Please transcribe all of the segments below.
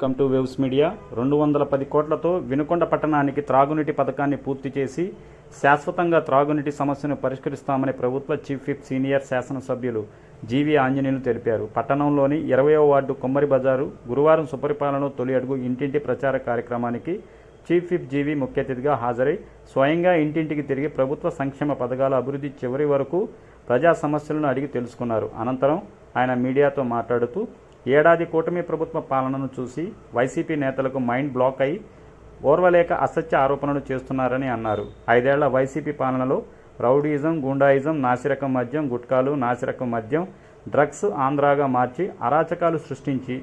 Welcome to waves media. రెండు వందల పది కోట్లతో వినుకొండ పట్టణానికి త్రాగునీటి పథకాన్ని పూర్తి చేసి శాశ్వతంగా త్రాగునీటి సమస్యను పరిష్కరిస్తామని ప్రభుత్వ చీఫ్ విప్ సీనియర్ శాసనసభ్యులు జీవి ఆంజనేయులు తెలిపారు. పట్టణంలోని ఇరవయో వార్డు కొమ్మరి బజారు గురువారం సుపరిపాలన తొలి అడుగు ఇంటింటి ప్రచార కార్యక్రమానికి చీఫ్ విప్ జీవి ముఖ్య అతిథిగా హాజరై స్వయంగా ఇంటింటికి తిరిగి ప్రభుత్వ సంక్షేమ పథకాల అభివృద్ధి చివరి వరకు ప్రజా సమస్యలను అడిగి తెలుసుకున్నారు. అనంతరం ఆయన మీడియాతో మాట్లాడుతూ ఏడాది కూటమి ప్రభుత్వ పాలనను చూసి వైసీపీ నేతలకు మైండ్ బ్లాక్ అయి ఓర్వలేక అసత్య ఆరోపణలు చేస్తున్నారని అన్నారు. ఐదేళ్ళ వైసీపీ పాలనలో రౌడీజం గుండాయిజం నాసిరకం మద్యం గుట్కాలు నాసిరకం మద్యం డ్రగ్స్ ఆంధ్రాగా మార్చి అరాచకాలు సృష్టించి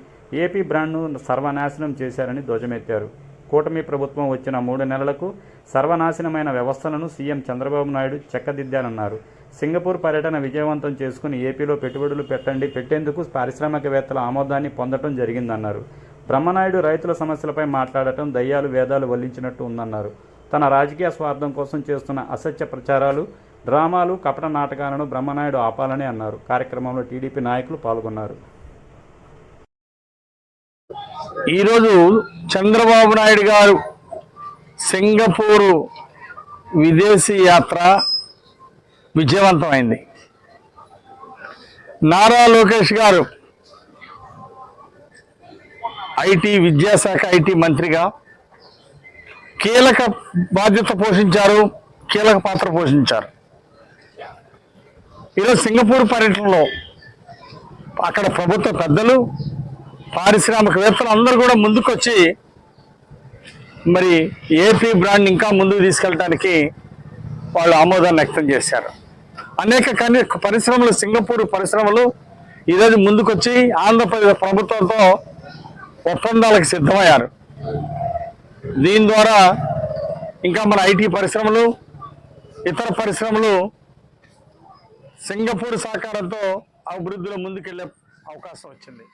ఏపీ బ్రాండ్ను సర్వనాశనం చేశారని ధ్వజమెత్తారు. కూటమి ప్రభుత్వం వచ్చిన మూడు నెలలకు సర్వనాశనమైన వ్యవస్థలను సీఎం చంద్రబాబు నాయుడు చెక్కదిద్దారన్నారు సింగపూర్ పర్యటన విజయవంతం చేసుకుని ఏపీలో పెట్టుబడులు పెట్టండి పెట్టేందుకు పారిశ్రామికవేత్తల ఆమోదాన్ని పొందడం జరిగిందన్నారు. బ్రహ్మనాయుడు రైతుల సమస్యలపై మాట్లాడటం దయ్యాలు వేదాలు వల్లించినట్టు ఉందన్నారు. తన రాజకీయ స్వార్థం కోసం చేస్తున్న అసత్య ప్రచారాలు డ్రామాలు కపట నాటకాలను బ్రహ్మనాయుడు ఆపాలని అన్నారు. కార్యక్రమంలో టీడీపీ నాయకులు పాల్గొన్నారు. ఈరోజు చంద్రబాబు నాయుడు గారు సింగపూరు విదేశీ యాత్ర విజయవంతమైంది. నారా లోకేష్ గారు ఐటీ విద్యాశాఖ ఐటీ మంత్రిగా కీలక బాధ్యత పోషించారు కీలక పాత్ర పోషించారు. ఈరోజు సింగపూర్ పర్యటనలో అక్కడ ప్రభుత్వ పెద్దలు పారిశ్రామికవేత్తలు అందరూ కూడా ముందుకొచ్చి మరి ఏపీ బ్రాండ్ ఇంకా ముందుకు తీసుకెళ్ళడానికి వాళ్ళు ఆమోదాన్ని వ్యక్తం చేశారు. అనేక కని పరిశ్రమలు సింగపూర్ పరిశ్రమలు ఈరోజు ముందుకొచ్చి ఆంధ్రప్రదేశ్ ప్రభుత్వంతో ఒప్పందాలకు సిద్ధమయ్యారు. దీని ద్వారా ఇంకా మన ఐటీ పరిశ్రమలు ఇతర పరిశ్రమలు సింగపూర్ సహకారంతో అభివృద్ధిలో ముందుకెళ్ళే అవకాశం వచ్చింది.